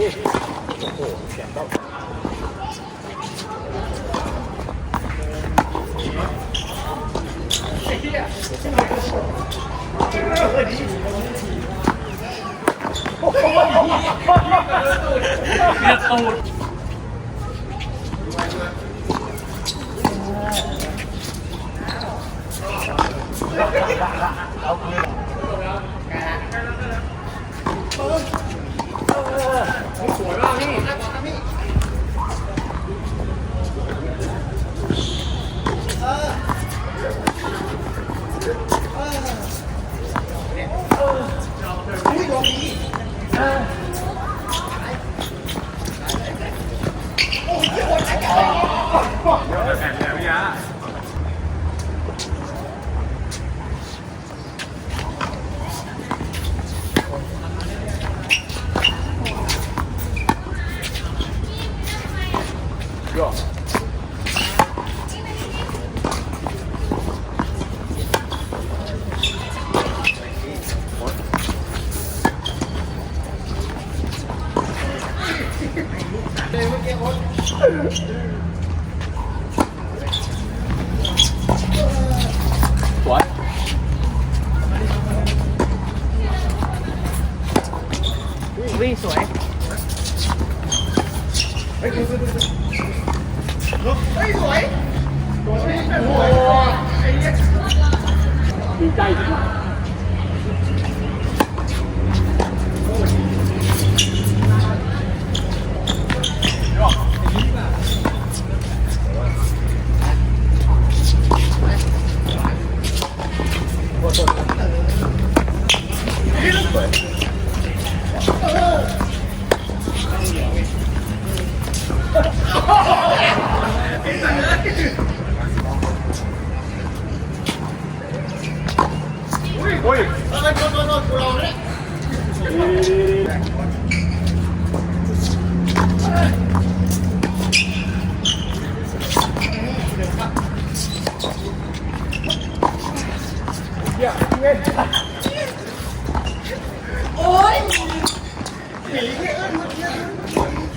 哦，捡到！哎呀，这个是。哈哈哈！What? Ui, sủi Ê, sủi Ê, sủi Ủa, anh nhé Mình cay chứ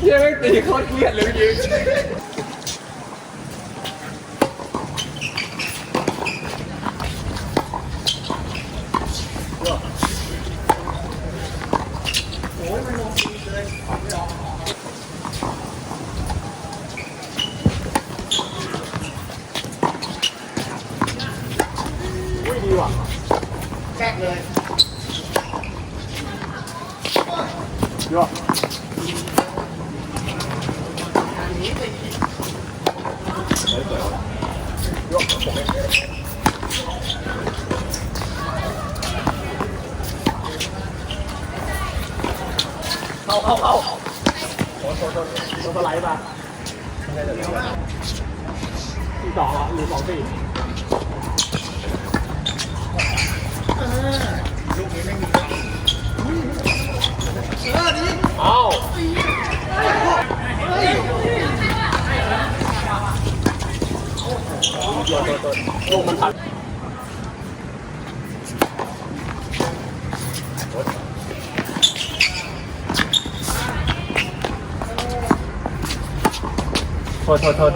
เย้ไม่ตีโคตรเกลียดเลยยิงอุ้ยดีว่ะแทรกเลยย โดนโดนโดนโดนสไลด์มาที่สองอะหรือสองสี่เอาโดนโดนโดนลูกมันตัด ษโทษโทษ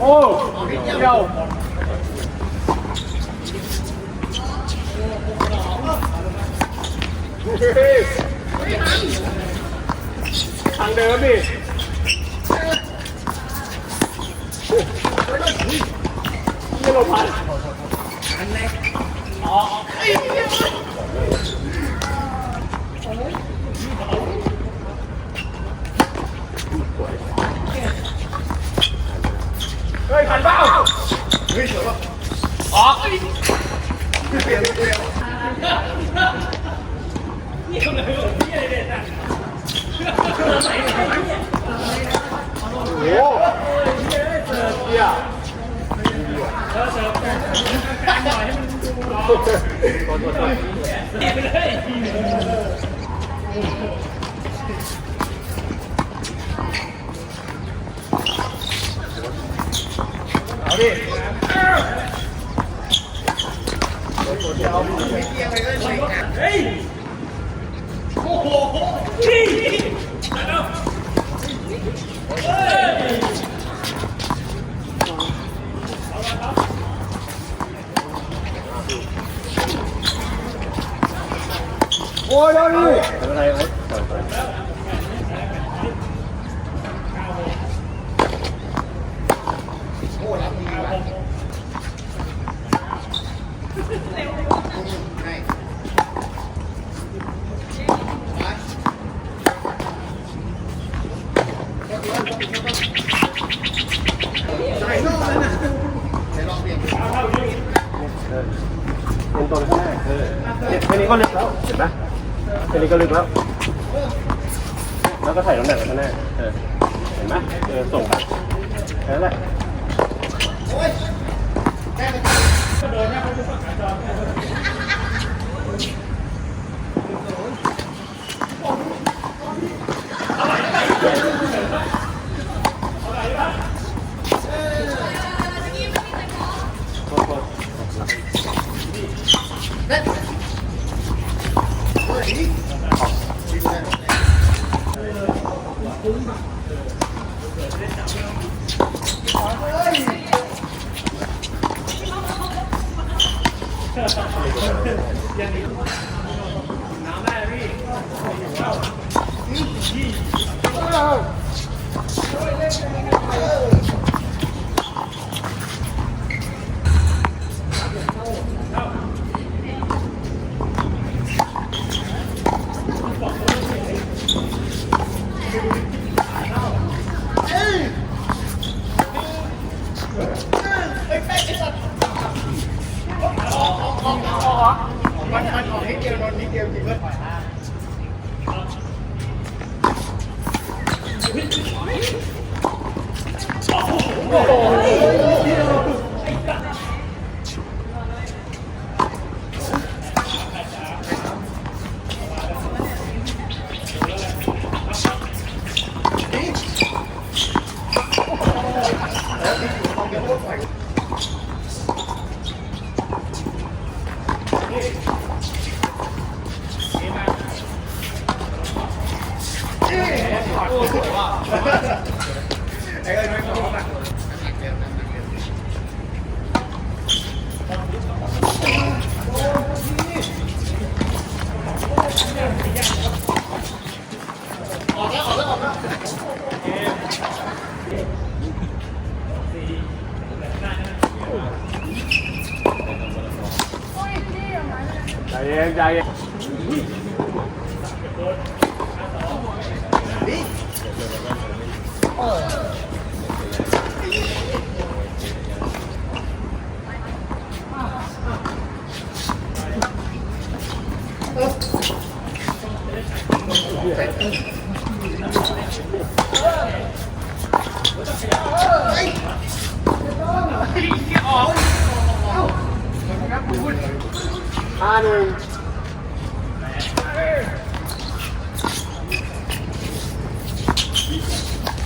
โอ้เดียวทางเดิมดินี่เราพัน 好，哎呀！哎，你跑！哎，快跑！没球了。啊！你变你变！你都没有，别来三。哈哈！哦，哎，啊？ นเปลี่ยนนี่คนไหน คนที่อะไรเนี่ยเอาดิโอ้ย ก็ลึกแล้ว เห็นไหมแค่นี้ก็ลึกแล้ว แล้วก็ใส่น้ำหนักไปข้างหน้าเออเห็นไหมเออส่งไปแค่นั้นแหละ ใจ 二。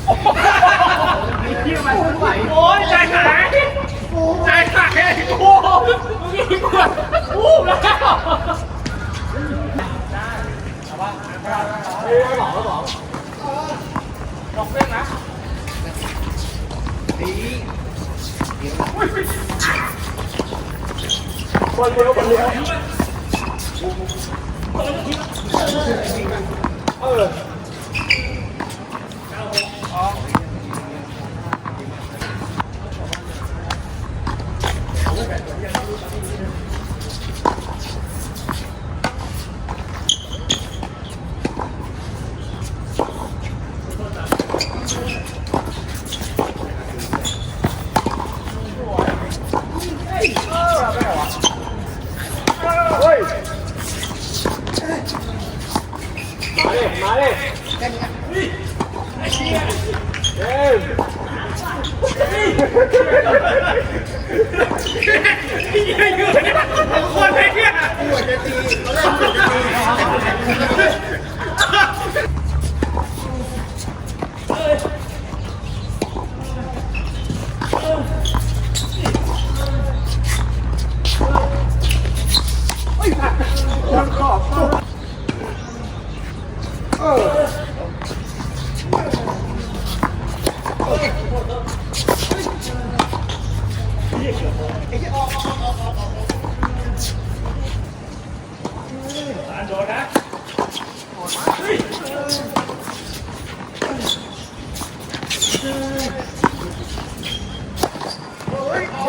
โอ้ยใจหายใจหายโอ้มึงยิงกูอู้แล้วดอกเล่นนะบอลเร็วบอลเร็วเออ เจ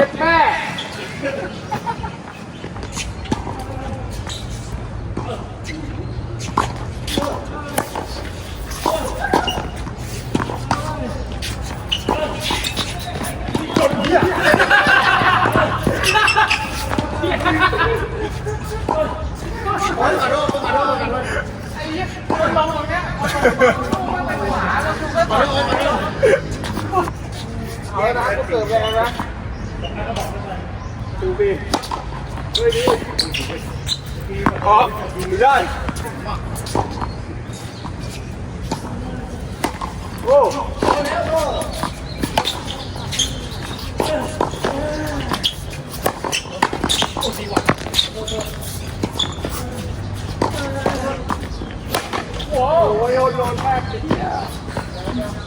็บแม่ เอาแล้วนะก็เกิดแล้วนะ ดูดิเฮ้ยดีอ๋อไม่ได้โอ้โอ้ยโดน โดนแทกติดอ่ะ